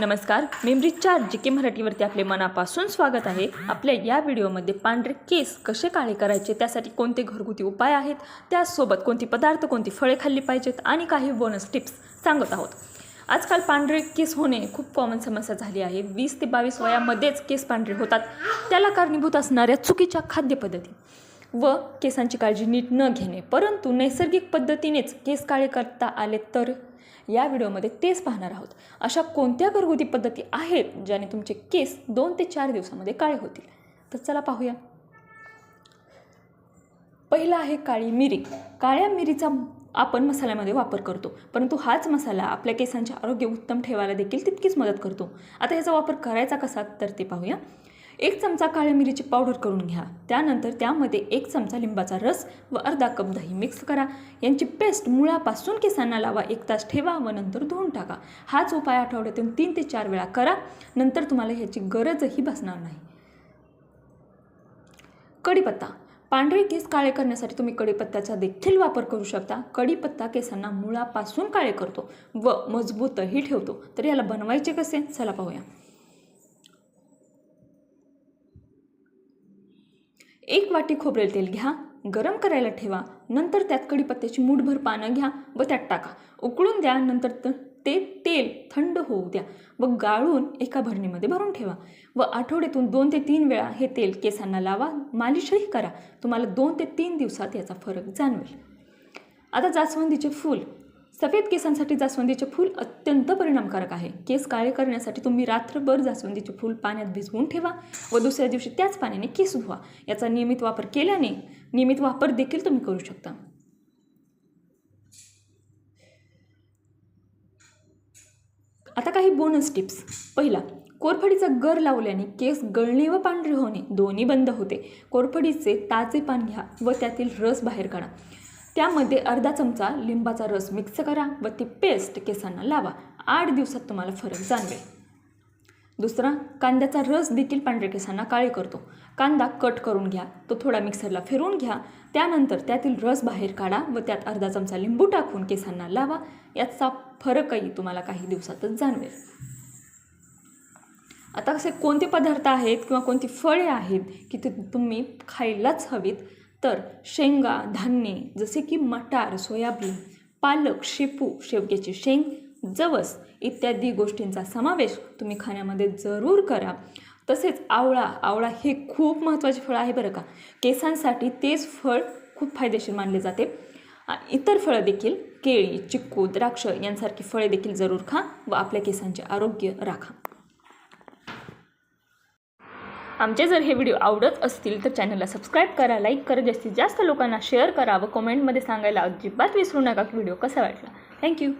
नमस्कार मेमरी जी के मराठीवरती आपले मनापासून स्वागत आहे. आपल्या या व्हिडिओमध्ये पांढरे केस कसे काळे करायचे त्यासाठी कोणते घरगुती उपाय आहेत त्यासोबत कोणती पदार्थ कोणती फळे खाल्ली पाहिजेत आणि काही बोनस टिप्स सांगत आहोत. आजकाल पांढरे केस होणे खूप कॉमन समस्या झाली आहे. वीस ते बावीस वयामध्येच केस पांढरे होतात. त्याला कारणीभूत असणाऱ्या चुकीच्या खाद्यपद्धती. व केसांची काळजी नीट न घेणे. परंतु नैसर्गिक पद्धतीनेच केस काळे करता आले तर? या व्हिडिओमध्ये तेच पाहणार आहोत. अशा कोणत्या घरगुती पद्धती आहेत ज्याने तुमचे केस दोन ते चार दिवसामध्ये काळे होतील? तर चला पाहूया. पहिला आहे काळी मिरी. काळ्या मिरीचा आपण मसाल्यामध्ये वापर करतो. परंतु हाच मसाला आपल्या केसांचे आरोग्य उत्तम ठेवायला देखील तितकीच मदत करतो. आता ह्याचा वापर करायचा कसा तर ते पाहूया. एक चमचा काळ्या मिरीची पावडर करून घ्या. त्यानंतर त्यामध्ये एक चमचा लिंबाचा रस व अर्धा कप दही मिक्स करा. यांची पेस्ट मुळापासून केसांना लावा. एक तास ठेवा व नंतर धुवून टाका. हाच उपाय आठवड्यातून तीन ते चार वेळा करा. नंतर तुम्हाला ह्याची गरजही भासणार नाही. कढीपत्ता पांढरे केस काळे करण्यासाठी तुम्ही कढीपत्त्याचा देखील वापर करू शकता. कढीपत्ता केसांना मुळापासून काळे करतो व मजबूतही ठेवतो. तर याला बनवायचे कसे? चला पाहूया. एक वाटी खोबरेल तेल घ्या गरम करायला ठेवा नंतर त्यात कढीपत्त्याची मूठभर पानं घ्या व त्यात टाका. उकळून द्या नंतर त- ते तेल थंड होऊ द्या व गाळून एका भरणीमध्ये भरून ठेवा व आठवड्यातून दोन ते तीन वेळा हे तेल केसांना लावा मालिशही करा. तुम्हाला दोन ते तीन दिवसात याचा फरक जाणवेल. आता जास्वंदीचे फूल. सफेद केसांसाठी जास्वंदीचे फूल अत्यंत परिणामकारक आहे. केस काळे करण्यासाठी तुम्ही रात्रभर जास्वंदीचे फूल पाण्यात भिजवून ठेवा व दुसऱ्या दिवशी त्याच पाण्याने केस धुवा. याचा नियमित वापर केल्याने नियमित वापर देखील तुम्ही करू शकता. आता काही बोनस टिप्स पहिला कोरफडीचा गर लावल्याने केस गळणे व पांढरे होणे दोन्ही बंद होते. कोरफडीचे ताजे पान घ्या व त्यातील रस बाहेर काढा. त्यामध्ये अर्धा चमचा लिंबाचा रस मिक्स करा व ती पेस्ट केसांना लावा. आठ दिवसात तुम्हाला फरक जाणवेल. दुसरा कांद्याचा रस देखील पांढऱ्या केसांना काळे करतो. कांदा कट करून घ्या. तो थोडा मिक्सरला फिरवून घ्या. त्यानंतर त्यातील रस बाहेर काढा व त्यात अर्धा चमचा लिंबू टाकून केसांना लावा. याचा फरकही तुम्हाला काही दिवसातच जाणवेल. आता कसे कोणते पदार्थ आहेत किंवा कोणती फळे आहेत की ते तुम्ही खायलाच हवीत? तर शेंगा धान्ये जसे की मटार सोयाबीन पालक शेपू शेवग्याची शेंग जवस इत्यादी गोष्टींचा समावेश तुम्ही खाण्यामध्ये जरूर करा. तसेच आवळा आवळा हे खूप महत्त्वाचे फळ आहे बरं का. केसांसाठी तेच फळ खूप फायदेशीर मानले जाते. इतर फळं देखील केळी चिक्कू द्राक्ष यांसारखी फळे देखील जरूर खा व आपल्या केसांचे आरोग्य राखा. आमचे जर हे व्हिडिओ आवडत असतील तर चॅनलला सबस्क्राईब करा लाईक करा जास्तीत जास्त लोकांना शेअर करा व कमेंटमध्ये सांगायला अजिबात विसरू नका की व्हिडिओ कसा वाटला. थँक्यू.